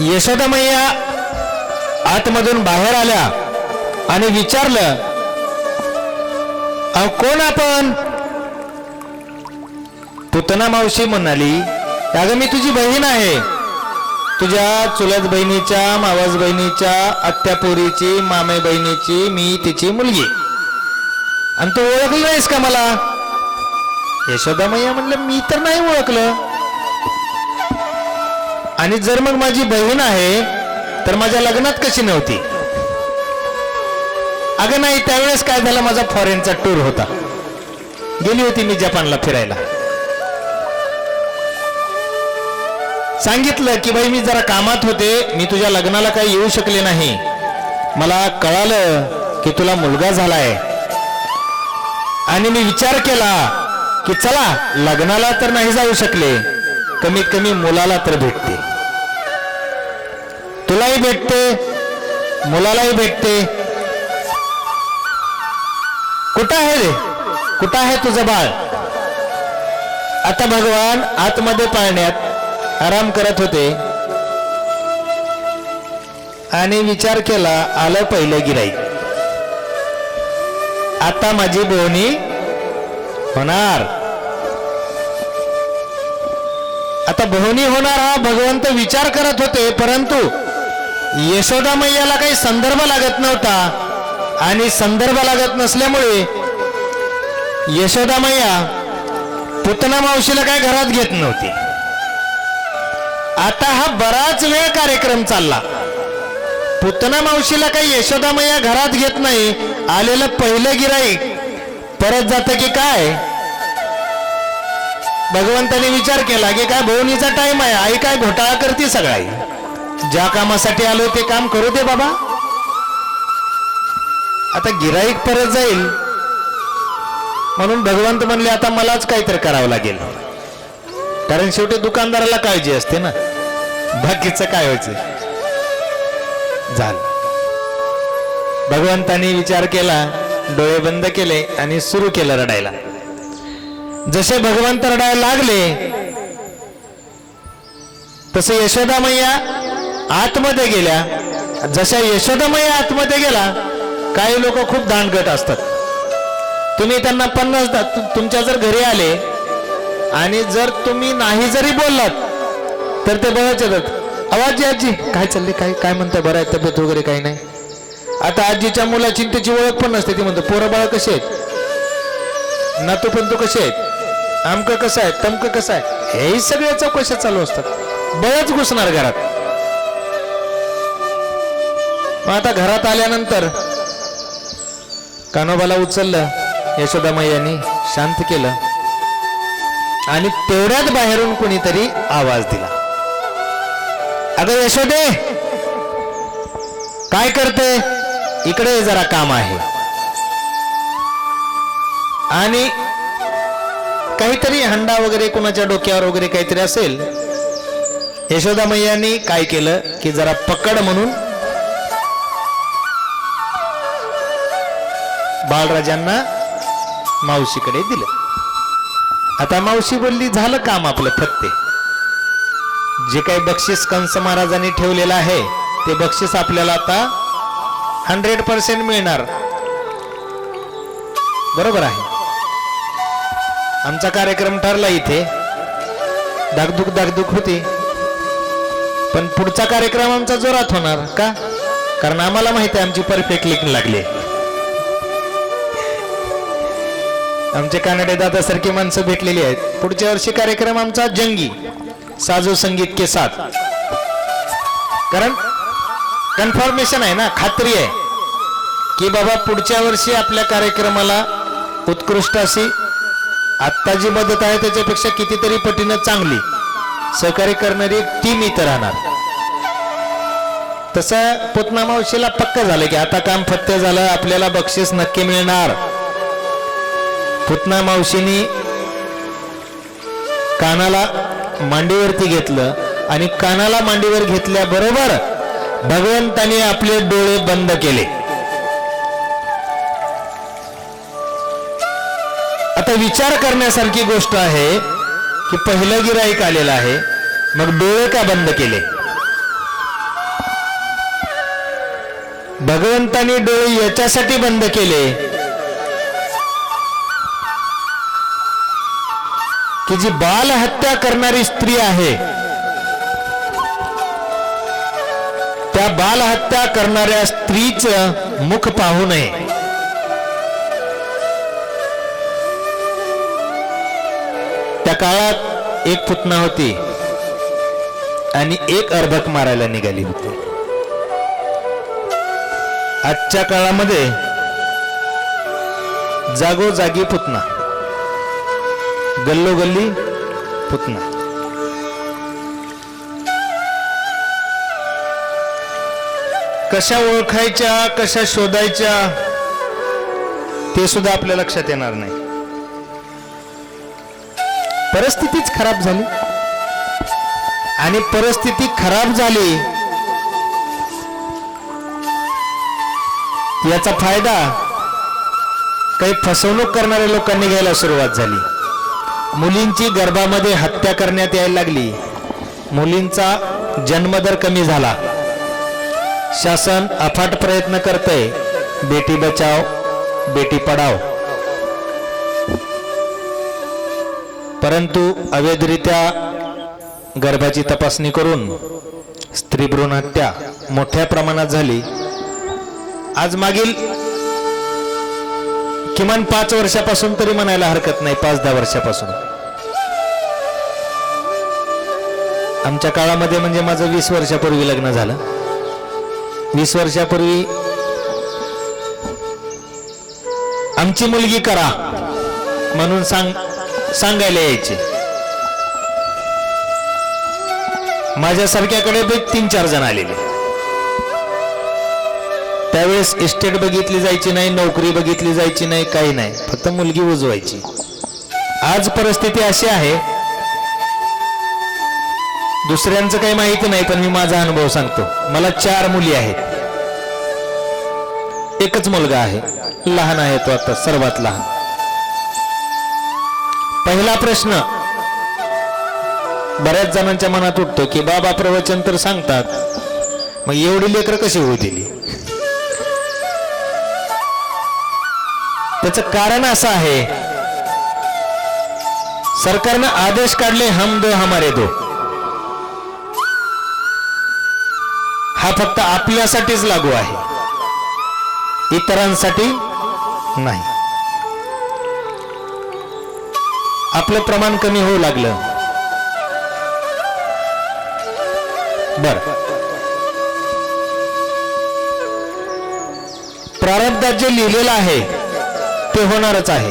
यशोदा मैया आतमधून बाहेर आल्या आणि विचारलं अहो कोण आपण? पुतना मावशी म्हणाली अगं मी तुझी बहीण आहे. तुझ्या चुलत बहिणीच्या मावस बहिणीच्या आत्यापुरीची मामे बहिणीची मी तिची मुलगी. आणि तू ओळखली नाहीस का मला? यशोदा मैया म्हणलं मी तर नाही ओळखलं. आणि जर मग माझी बहीण आहे तर माझ्या लग्नात कशी नव्हती? अगं नाही त्यावेळेस काय झालं माझा फॉरेनचा टूर होता. गेली होती मी जपानला फिरायला. सांगितलं की बाई मी जरा कामात होते मी तुझ्या लग्नाला काही येऊ शकले नाही. मला कळालं की तुला मुलगा झालाय. आणि मी विचार केला की चला लग्नाला तर नाही जाऊ शकले. कमीत कमी मुलाला तर भेटते. तुलाही भेटते मुलालाही भेटते. कुठं आहे रे? कुठं आहे तुझं बाळ? आता भगवान आतमध्ये पाळण्यात आराम करत होते. आणि विचार केला आलं पहिलं गिराई आता माझी बोहणी होणार. आता भवनी होणार हा भगवंत विचार करत होते परंतु यशोदा मैयाला काही संदर्भ लागत नव्हता. आणि संदर्भ लागत नसल्यामुळे यशोदा मैया पुतना मावशीला काय घरात घेत नव्हती. आता हा बराच वेळ कार्यक्रम चालला. पुतना मावशीला काही यशोदा मैया घरात घेत नाही आलेलं पहिलं गिराईक परत जात की काय? भगवंताने विचार केला की काय भवनीचा टाइम आहे. आई काय घोटाळा करते सगळाई ज्या कामासाठी आलो ते काम करू दे बाबा. आता गिराईक परत जाईल. म्हणून भगवंत म्हणले आता मलाच काहीतरी करावं लागेल. कारण शेवटी दुकानदाराला काळजी असते ना. बाकीचं काय व्हायचं? झालं. भगवंतानी विचार केला डोळे बंद केले आणि सुरू केलं रडायला. जसे भगवंत रडायला लागले तसे यशोदा मैया आतमध्ये गेल्या. जशा यशोदा मैया आतमध्ये गेला काही लोक खूप दांडगट असतात. तुम्ही त्यांना पन्नास तुमच्या जर घरी आले आणि जर तुम्ही नाही जरी बोललात तर ते बघायचे येतात. आवाज आजी काय चालले काय काय म्हणताय? बरं आहे तब्येत वगैरे काही नाही? आता आजीच्या मुलाची त्याची ओळख पण नसते ती म्हणतो पोरं बाळ कसे आहेत? नातू पण तू कसे आहेत? आमक कसं आहे तमकं कसं आहे हेही सगळ्या चौकशा चालू असतात. बळच घुसणार घरात. मग आता घरात आल्यानंतर कानोबाला उचललं यशोदामाई यांनी शांत केलं आणि तेवढ्यात बाहेरून कोणीतरी आवाज दिला. अगं यशोदे काय करते? इकडे जरा काम आहे. आणि काहीतरी हंडा वगैरे कुणाच्या डोक्यावर वगैरे काहीतरी असेल यशोदा मैयानी काय केलं की जरा पकड म्हणून बाळराजांना मावशीकडे दिलं. आता मावशी बोलली झालं काम आपलं फत्ते. जे काही बक्षीस कंस महाराजांनी ठेवलेलं आहे ते बक्षीस आपल्याला आता हंड्रेड पर्सेंट मिळणार. बरोबर आहे. आमचा कार्यक्रम ठरला इथे. दागदुख दागदुख होती. पण पुढचा कार्यक्रम आमचा जोरात होणार का? कारण आम्हाला माहिती आहे आमची परफेक्ट लिंक लागली. आमचे कानडे दादासारखी माणसं भेटलेली आहेत. पुढच्या वर्षी कार्यक्रम आमचा जंगी साजो संगीत के साथ. कारण कन्फर्मेशन आहे ना खात्री आहे. की बाबा पुढच्या वर्षी आपल्या कार्यक्रमाला उत्कृष्ट अशी आत्ता जी मदत आहे त्याच्यापेक्षा कितीतरी पटीनं चांगली. सहकार्य करणारी टीम इथं राहणार. तसं पुतना मावशीला पक्क झालं की आता काम फक्त झालं आपल्याला बक्षीस नक्की मिळणार. पुतना मावशीनी कानाला मांडीवरती घेतलं आणि कानाला मांडीवर घेतल्याबरोबर भगवंताने आपले डोळे बंद केले. आता विचार करण्यासारखी गोष्ट आहे की पहिलं गिराईक आलेलं आहे. मग डोळे का बंद केले? भगवंतानी डोळे याच्यासाठी बंद केले की जी बालहत्या करणारी स्त्री आहे त्या बालहत्या करणाऱ्या स्त्रीचं मुख पाहू नये. काळात एक पुतना होती आणि एक अर्भक मारायला निघाली होती. आजच्या काळामध्ये जागोजागी पुतना गल्लोगल्ली पुतना. कशा ओळखायच्या कशा शोधायच्या ते सुद्धा आपल्या लक्षात येणार नाही. परिस्थितीच खराब झाली. आणि परिस्थिती खराब झाली याचा फायदा काही फसवणूक करणाऱ्या लोकांनी घ्यायला सुरुवात झाली. मुलींची गर्भामध्ये हत्या करण्यात यायला लागली. मुलींचा जन्मदर कमी झाला. शासन अफाट प्रयत्न करतंय. बेटी बचाव बेटी पढाव. परंतु अवैधरित्या गर्भाची तपासणी करून स्त्री भ्रूण हत्या मोठ्या प्रमाणात झाली. आज मागील किमान पाच वर्षापासून तरी म्हणायला हरकत नाही पाच दहा वर्षापासून. आमच्या काळामध्ये म्हणजे माझं वीस वर्षापूर्वी लग्न झालं. वीस वर्षापूर्वी आमची मुलगी करा म्हणून सांग सांगायला यायचे. माझ्यासारख्याकडे सारख्याकडे तीन चार जण आलेले. त्यावेळेस इस्टेट बघितली जायची नाही नोकरी बघितली जायची नाही काही नाही. फक्त मुलगी उजवायची. आज परिस्थिती अशी आहे. दुसऱ्यांचं काही माहिती नाही पण मी माझा अनुभव सांगतो. मला चार मुली आहेत. एकच मुलगा आहे. लहान आहे तो आता सर्वात लहान. पहिला प्रश्न. बऱ्याच जणांच्या मनात उठतो की बाबा प्रवचन तर सांगतात. मग एवढी लेकर कशी होऊ दिली? त्याच कारण असं आहे सरकारनं आदेश काढले हम दो हमारे दो. हा फक्त आपल्यासाठीच लागू आहे. इतरांसाठी नाही. आपलं प्रमाण कमी होऊ लागलं. बर. प्रारब्धात जे लिहिलेलं आहे ते होणारच आहे.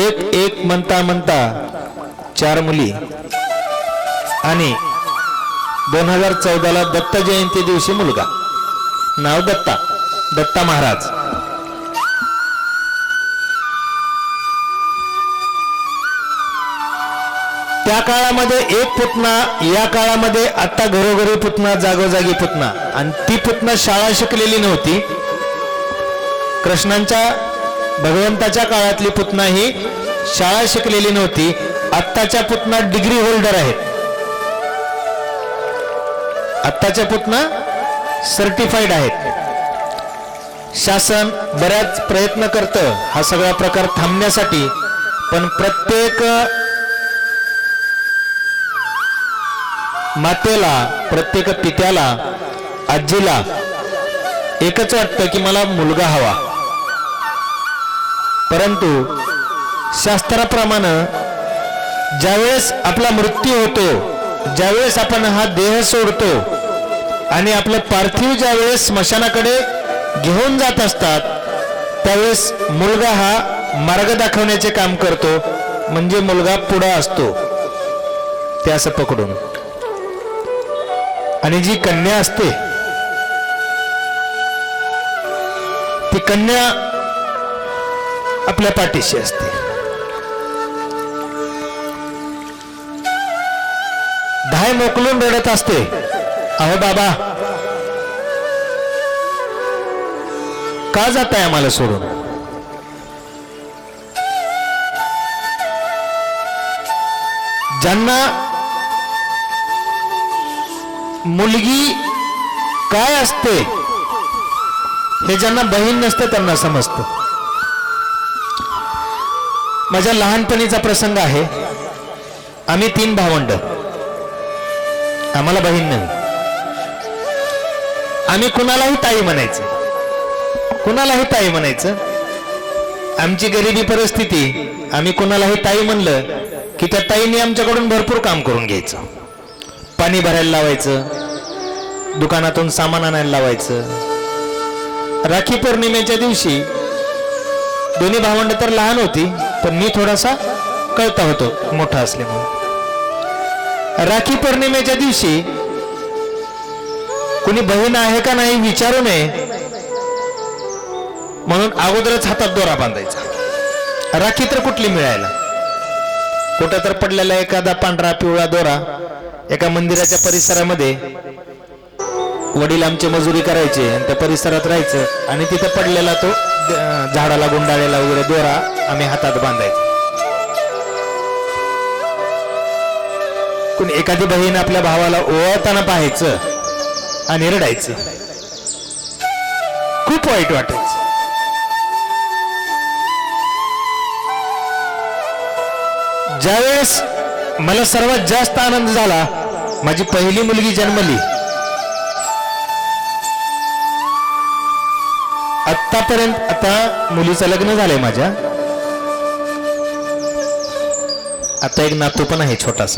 एक एक म्हणता म्हणता चार मुली आणि दोन हजार चौदाला दत्त जयंती दिवशी मुलगा. नाव दत्ता. दत्ता महाराज. त्या काळामध्ये एक पुतना या काळामध्ये आता घरोघरी पुतना जागोजागी पुतना. आणि ती पुतना शाळा शिकलेली नव्हती. कृष्णांच्या भगवंताच्या काळातली पुतना ही शाळा शिकलेली नव्हती. आत्ताच्या पुतना डिग्री होल्डर आहेत. आत्ताच्या पुतना सर्टिफाईड आहेत. शासन बऱ्याच प्रयत्न करतं. हा सगळा प्रकार थांबण्यासाठी. पण प्रत्येक मातेला प्रत्येक पित्याला आजीला एकच वाटतं की मला मुलगा हवा. परंतु शास्त्राप्रमाणे ज्यावेळेस आपला मृत्यू होतो ज्यावेळेस आपण हा देह सोडतो आणि आपलं पार्थिव ज्यावेळेस स्मशानाकडे घेऊन जात असतात त्यावेळेस मुलगा हा मार्ग दाखवण्याचे काम करतो म्हणजे मुलगा पुढा असतो. ते असं पकडून. आणि जी कन्या असते ती कन्या आपल्या पाठीशी असते. धाय मोकलून रडत असते अहो बाबा का जाताय आम्हाला सोडून? ज्यांना मुलगी काय असते हे ज्यांना बहीण नसते त्यांना समजतं. माझ्या लहानपणीचा प्रसंग आहे. आम्ही तीन भावंड. आम्हाला बहीण नाही. आम्ही कुणालाही ताई म्हणायचं. कुणालाही ताई म्हणायचं. आमची गरिबी परिस्थिती आम्ही कुणालाही ताई म्हणलं की त्या ताईने आमच्याकडून भरपूर काम करून घ्यायचं. पाणी भरायला लावायचं. दुकानातून सामान आणायला लावायचं. राखी पौर्णिमेच्या दिवशी दोन्ही भावंड तर लहान होती पण मी थोडासा कळता होतो मोठा असल्यामुळे. राखी पौर्णिमेच्या दिवशी कुणी बहीण आहे का नाही विचारू नये म्हणून अगोदरच हातात दोरा बांधायचा. राखी तर कुठली मिळायला? कुठं तर पडलेला एखादा पांढरा पिवळा दोरा एका मंदिराच्या परिसरामध्ये वडील आमचे मजुरी करायचे आणि त्या परिसरात राहायचं. आणि तिथं पडलेला तो झाडाला गुंडाळलेला वगैरे दोरा आम्ही हातात बांधायचो. कोणी एखादी बहीण आपल्या भावाला ओळताना पाहायचं आणि रडायचं. खूप वाईट वाटायचं. ज्यावेळेस मला सर्वात जास्त आनंद झाला माझी पहिली मुलगी जन्मली. आतापर्यंत आता मुलीचं लग्न झालंय माझ्या. आता एक नातू पण आहे छोटासा.